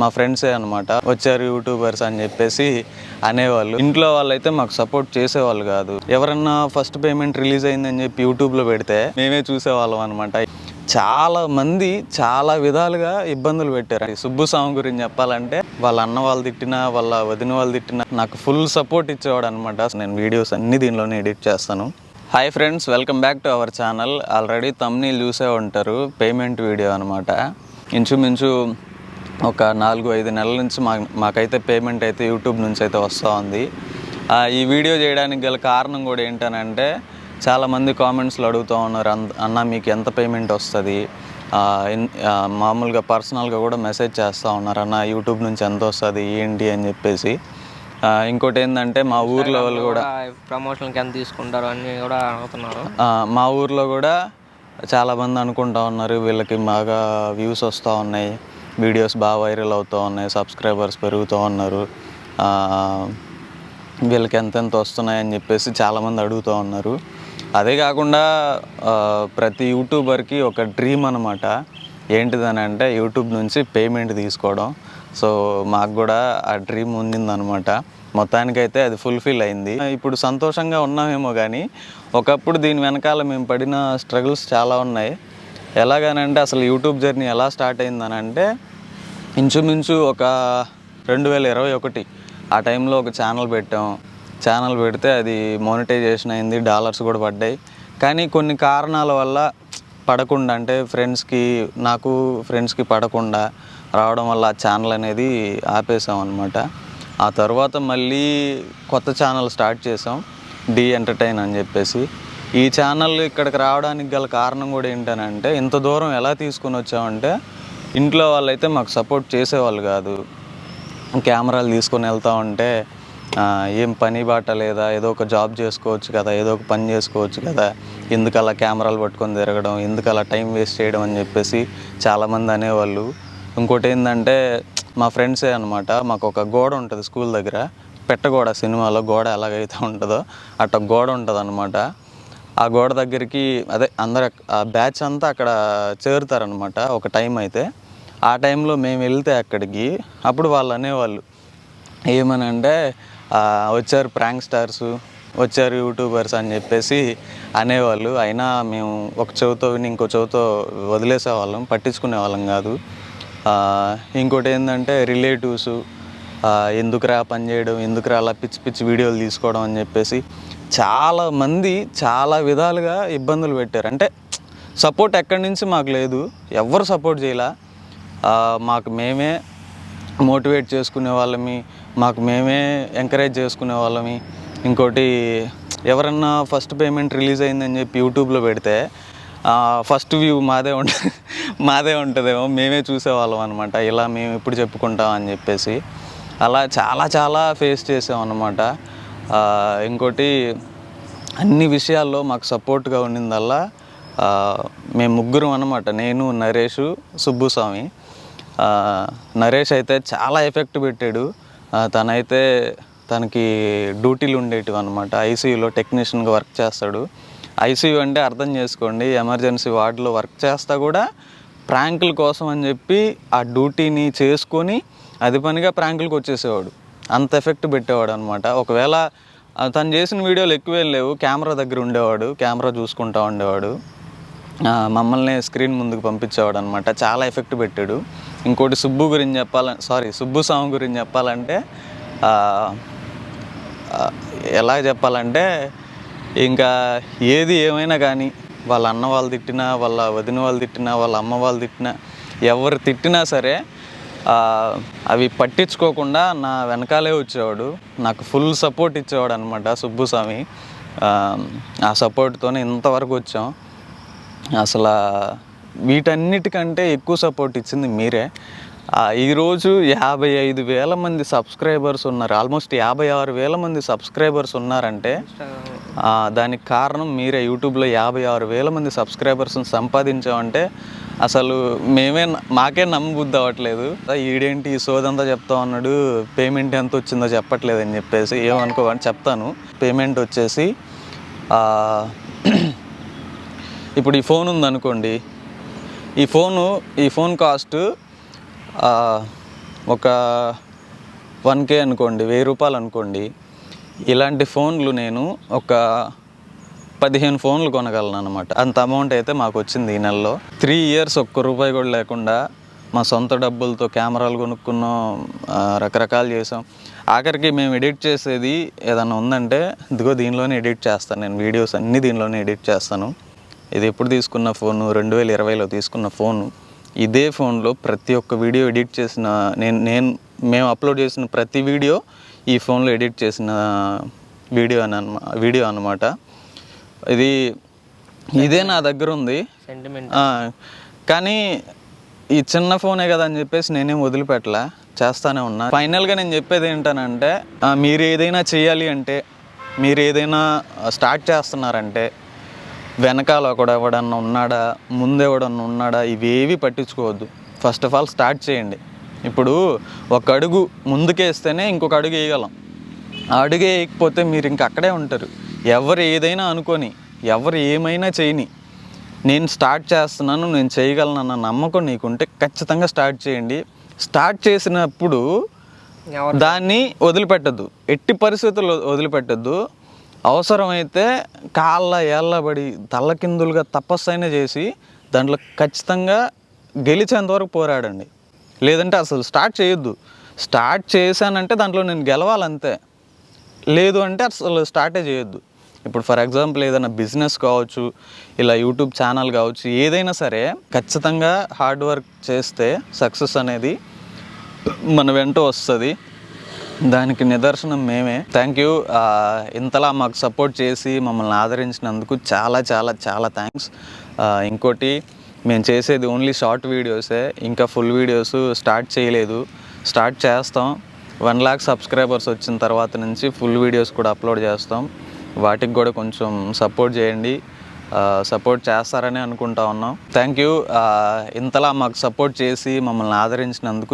మా ఫ్రెండ్సే అనమాట వచ్చారు యూట్యూబర్స్ అని చెప్పేసి అనేవాళ్ళు. ఇంట్లో వాళ్ళైతే మాకు సపోర్ట్ చేసేవాళ్ళు కాదు. ఎవరన్నా ఫస్ట్ పేమెంట్ రిలీజ్ అయిందని చెప్పి యూట్యూబ్లో పెడితే మేమే చూసేవాళ్ళం అనమాట చాలా మంది చాలా విధాలుగా ఇబ్బందులు పెట్టారు. సుబ్బు స్వామి గురించి చెప్పాలంటే వాళ్ళ అన్న వాళ్ళు తిట్టినా వాళ్ళ వదిన వాళ్ళు తిట్టినా నాకు ఫుల్ సపోర్ట్ ఇచ్చేవాడు అనమాట నేను వీడియోస్ అన్ని దీనిలోనే ఎడిట్ చేస్తాను. Hi friends welcome back to our channel. Already తమ్ని చూసే ఉంటారు. పేమెంట్ వీడియో అనమాట ఇంచుమించు ఒక నాలుగు ఐదు నెలల నుంచి మా మాకైతే పేమెంట్ అయితే యూట్యూబ్ నుంచి అయితే వస్తూ ఉంది. ఈ వీడియో చేయడానికి గల కారణం కూడా ఏంటనంటే చాలామంది కామెంట్స్లో అడుగుతూ ఉన్నారు "అన్- అన్న మీకు ఎంత పేమెంట్ వస్తుంది? మామూలుగా పర్సనల్గా కూడా మెసేజ్ చేస్తూ ఉన్నారు అన్న యూట్యూబ్ నుంచి ఎంత వస్తుంది? ఏంటి? అని చెప్పేసి. ఇంకోటి ఏంటంటే మా ఊర్లో వాళ్ళు కూడా ప్రమోషన్కి ఎంత తీసుకుంటారు అన్ని కూడా అడుగుతున్నారు. మా ఊర్లో కూడా చాలామంది అనుకుంటా ఉన్నారు వీళ్ళకి బాగా వ్యూస్ వస్తూ ఉన్నాయి. వీడియోస్ బాగా వైరల్ అవుతూ ఉన్నాయి సబ్స్క్రైబర్స్ పెరుగుతూ ఉన్నారు. వీళ్ళకి ఎంతెంత వస్తున్నాయని చెప్పేసి చాలామంది అడుగుతూ ఉన్నారు. అదే కాకుండా ప్రతి యూట్యూబర్కి ఒక డ్రీమ్ అనమాట ఏంటిదని అంటే యూట్యూబ్ నుంచి పేమెంట్ తీసుకోవడం. సో మాకు కూడా ఆ డ్రీమ్ ఉండిందనమాట మొత్తానికైతే అది ఫుల్ఫిల్ అయింది. ఇప్పుడు సంతోషంగా ఉన్నామేమో కానీ ఒకప్పుడు దీని వెనకాల మేము పడిన స్ట్రగుల్స్ చాలా ఉన్నాయి. ఎలాగనంటే అసలు యూట్యూబ్ జర్నీ ఎలా స్టార్ట్ అయిందని అంటే ఇంచుమించు ఒక రెండు వేల ఇరవై ఒకటి ఆ టైంలో ఒక ఛానల్ పెట్టాం. ఛానల్ పెడితే అది మోనిటైజేషన్ అయింది డాలర్స్ కూడా పడ్డాయి. కానీ కొన్ని కారణాల వల్ల పడకుండా అంటే ఫ్రెండ్స్కి నాకు ఫ్రెండ్స్కి పడకుండా రావడం వల్ల ఆ ఛానల్ అనేది ఆపేసాం అనమాట ఆ తర్వాత మళ్ళీ కొత్త ఛానల్ స్టార్ట్ చేసాం డి ఎంటర్టైన్ అని చెప్పేసి. ఈ ఛానల్ ఇక్కడికి రావడానికి గల కారణం కూడా ఏంటనంటే ఇంత దూరం ఎలా తీసుకొని వచ్చామంటే ఇంట్లో వాళ్ళైతే మాకు సపోర్ట్ చేసేవాళ్ళు కాదు. కెమెరాలు తీసుకొని వెళ్తా ఉంటే ఏం పని బాట లేదా ఏదో ఒక జాబ్ చేసుకోవచ్చు కదా ఏదో ఒక పని చేసుకోవచ్చు కదా ఎందుకు అలా కెమెరాలు పట్టుకొని తిరగడం ఎందుకు అలా టైం వేస్ట్ చేయడం అని చెప్పేసి చాలామంది అనేవాళ్ళు. ఇంకోటి ఏంటంటే మా ఫ్రెండ్సే అనమాట మాకు ఒక గోడ ఉంటుంది స్కూల్ దగ్గర పెట్టగోడ సినిమాలో గోడ ఎలాగైతే ఉంటుందో అట్ట గోడ ఉంటుంది అనమాట ఆ గోడ దగ్గరికి అదే అందరు ఆ బ్యాచ్ అంతా అక్కడ చేరుతారనమాట ఒక టైం అయితే. ఆ టైంలో మేము వెళ్తే అక్కడికి అప్పుడు వాళ్ళు అనేవాళ్ళు ఏమని అంటే వచ్చారు ప్రాంక్ స్టార్స్ వచ్చారు యూట్యూబర్స్ అని చెప్పేసి అనేవాళ్ళు. అయినా మేము ఒక చెవితో విని ఇంకో చెవితో వదిలేసేవాళ్ళం పట్టించుకునే వాళ్ళం కాదు. ఇంకోటి ఏంటంటే రిలేటివ్స్ ఎందుకురా పని చేయడం ఎందుకురా అలా పిచ్చి పిచ్చి వీడియోలు తీసుకోవడం అని చెప్పేసి చాలా మంది చాలా విధాలుగా ఇబ్బందులు పెట్టారు. అంటే సపోర్ట్ ఎక్కడి నుంచి మాకు లేదు. ఎవరు సపోర్ట్ చేయలే. మాకు మేమే మోటివేట్ చేసుకునే వాళ్ళమి. మాకు మేమే ఎంకరేజ్ చేసుకునే వాళ్ళమి. ఇంకోటి ఎవరన్నా ఫస్ట్ పేమెంట్ రిలీజ్ అయిందని చెప్పి యూట్యూబ్లో పెడితే ఫస్ట్ వ్యూ మాదే ఉంటుంది మాదే ఉంటుందేమో. మేమే చూసేవాళ్ళం అనమాట ఇలా మేము ఇప్పుడు చెప్పుకుంటాం అని చెప్పేసి. అలా చాలా చాలా ఫేస్ చేసాం అనమాట ఇంకోటి అన్ని విషయాల్లో మాకు సపోర్ట్గా ఉండిందల్లా మేము ముగ్గురం అనమాట నేను నరేష్ సుబ్బుస్వామి నరేష్ అయితే చాలా ఎఫెక్ట్ పెట్టాడు. తనైతే తనకి డ్యూటీలు ఉండేటివి అనమాట ఐసీయూలో టెక్నీషియన్గా వర్క్ చేస్తాడు. ఐసీయూ అంటే అర్థం చేసుకోండి ఎమర్జెన్సీ వార్డులో వర్క్ చేస్తా కూడా ప్రాంకుల కోసం అని చెప్పి ఆ డ్యూటీని చేసుకొని అది పనిగా ప్రాంకులకు వచ్చేసేవాడు. అంత ఎఫెక్ట్ పెట్టేవాడు అనమాట ఒకవేళ తను చేసిన వీడియోలు ఎక్కువేం లేవు. కెమెరా దగ్గర ఉండేవాడు కెమెరా చూసుకుంటా ఉండేవాడు. మమ్మల్ని స్క్రీన్ ముందుకు పంపించేవాడు అనమాట చాలా ఎఫెక్ట్ పెట్టాడు. ఇంకోటి సుబ్బు గురించి చెప్పాలంటే సారీ సుబ్బు స్వామి గురించి చెప్పాలంటే ఎలా చెప్పాలంటే ఇంకా ఏది ఏమైనా కానీ వాళ్ళ అన్న వాళ్ళు తిట్టినా వాళ్ళ వదిన వాళ్ళు తిట్టినా వాళ్ళ అమ్మ వాళ్ళు తిట్టినా ఎవరు తిట్టినా సరే అవి పట్టించుకోకుండా నా వెనకాలే వచ్చేవాడు. నాకు ఫుల్ సపోర్ట్ ఇచ్చేవాడు అనమాట సుబ్బుస్వామి ఆ, ఆ సపోర్ట్తోనే ఇంతవరకు వచ్చాం. అసలు వీటన్నిటికంటే ఎక్కువ సపోర్ట్ ఇచ్చింది మీరే. ఈరోజు యాభై ఐదు వేల మంది సబ్స్క్రైబర్స్ ఉన్నారు. ఆల్మోస్ట్ యాభై ఆరు వేల మంది సబ్స్క్రైబర్స్ ఉన్నారంటే దానికి కారణం మీరే. యూట్యూబ్లో యాభై ఆరు వేల మంది సబ్స్క్రైబర్స్ని సంపాదించామంటే అసలు మేమే మాకే నమ్మబుద్ధి అవ్వట్లేదు ఈడేంటి ఈ సోదంతా చెప్తా ఉన్నాడు పేమెంట్ ఎంత వచ్చిందో చెప్పట్లేదు అని చెప్పేసి ఏమనుకోవని చెప్తాను. పేమెంట్ వచ్చేసి ఇప్పుడు ఈ ఫోన్ ఉందనుకోండి. ఈ ఫోను ఈ ఫోన్ కాస్ట్ ఒక వన్ కే అనుకోండి వెయ్యి రూపాయలు అనుకోండి ఇలాంటి ఫోన్లు నేను ఒక పదిహేను ఫోన్లు కొనగలను అనమాట అంత అమౌంట్ అయితే మాకు వచ్చింది ఈ నెలలో. త్రీ ఇయర్స్ ఒక్క రూపాయి కూడా లేకుండా మా సొంత డబ్బులతో కెమెరాలు కొనుక్కున్నాం రకరకాలు చేసాం. ఆఖరికి మేము ఎడిట్ చేసేది ఏదైనా ఉందంటే ఇదిగో దీనిలోనే ఎడిట్ చేస్తాను నేను వీడియోస్ అన్నీ దీనిలోనే ఎడిట్ చేస్తాను. ఇది ఎప్పుడు తీసుకున్న ఫోను? రెండు వేల ఇరవైలో తీసుకున్న ఫోను. ఇదే ఫోన్లో ప్రతి ఒక్క వీడియో ఎడిట్ చేసిన నేను నేను మేము అప్లోడ్ చేసిన ప్రతి వీడియో ఈ ఫోన్లో ఎడిట్ చేసిన వీడియో అని అనమా వీడియో అనమాట ఇది ఇదే నా దగ్గర ఉంది. కానీ ఈ చిన్న ఫోనే కదా అని చెప్పేసి నేనేం వదిలిపెట్టలే. చేస్తానే ఉన్నా. ఫైనల్గా నేను చెప్పేది ఏంటనంటే మీరు ఏదైనా చేయాలి అంటే మీరు ఏదైనా స్టార్ట్ చేస్తున్నారంటే వెనకాల ఒకడు ఎవడన్నా ఉన్నాడా ముందు ఎవడన్నా ఉన్నాడా ఇవేవి పట్టించుకోవద్దు. ఫస్ట్ ఆఫ్ ఆల్ స్టార్ట్ చేయండి. ఇప్పుడు ఒక అడుగు ముందుకేస్తేనే ఇంకొక అడుగు వేయగలం. ఆ అడుగు వేయకపోతే మీరు ఇంక అక్కడే ఉంటారు. ఎవరు ఏదైనా అనుకొని ఎవరు ఏమైనా చేయని నేను స్టార్ట్ చేస్తున్నాను నేను చేయగలనన్న నమ్మకం నీకుంటే ఖచ్చితంగా స్టార్ట్ చేయండి. స్టార్ట్ చేసినప్పుడు దాన్ని వదిలిపెట్టద్దు. ఎట్టి పరిస్థితుల్లో వదిలిపెట్టద్దు. అవసరమైతే కాళ్ళ ఏళ్ళబడి తల్లకిందులుగా తపస్సైనా చేసి దాంట్లో ఖచ్చితంగా గెలిచేంత వరకు పోరాడండి. లేదంటే అసలు స్టార్ట్ చేయొద్దు. స్టార్ట్ చేశానంటే దాంట్లో నేను గెలవాలంతే. లేదు అంటే అసలు స్టార్టే చేయొద్దు. ఇప్పుడు ఫర్ ఎగ్జాంపుల్ ఏదైనా బిజినెస్ కావచ్చు ఇలా యూట్యూబ్ ఛానల్ కావచ్చు ఏదైనా సరే ఖచ్చితంగా హార్డ్ వర్క్ చేస్తే సక్సెస్ అనేది మన వెంట వస్తుంది. దానికి నిదర్శనం మేమే. థ్యాంక్ యూ ఇంతలా మాకు సపోర్ట్ చేసి మమ్మల్ని ఆదరించినందుకు చాలా చాలా చాలా థ్యాంక్స్ ఇంకోటి మేము చేసేది ఓన్లీ షార్ట్ వీడియోసే ఇంకా ఫుల్ వీడియోస్ స్టార్ట్ చేయలేదు. స్టార్ట్ చేస్తాం. వన్ ల్యాక్ సబ్స్క్రైబర్స్ వచ్చిన తర్వాత నుంచి ఫుల్ వీడియోస్ కూడా అప్లోడ్ చేస్తాం. వాటికి కూడా కొంచెం సపోర్ట్ చేయండి. సపోర్ట్ చేస్తారని అనుకుంటా ఉన్నాం. థ్యాంక్ యూ ఇంతలా మాకు సపోర్ట్ చేసి మమ్మల్ని ఆదరించినందుకు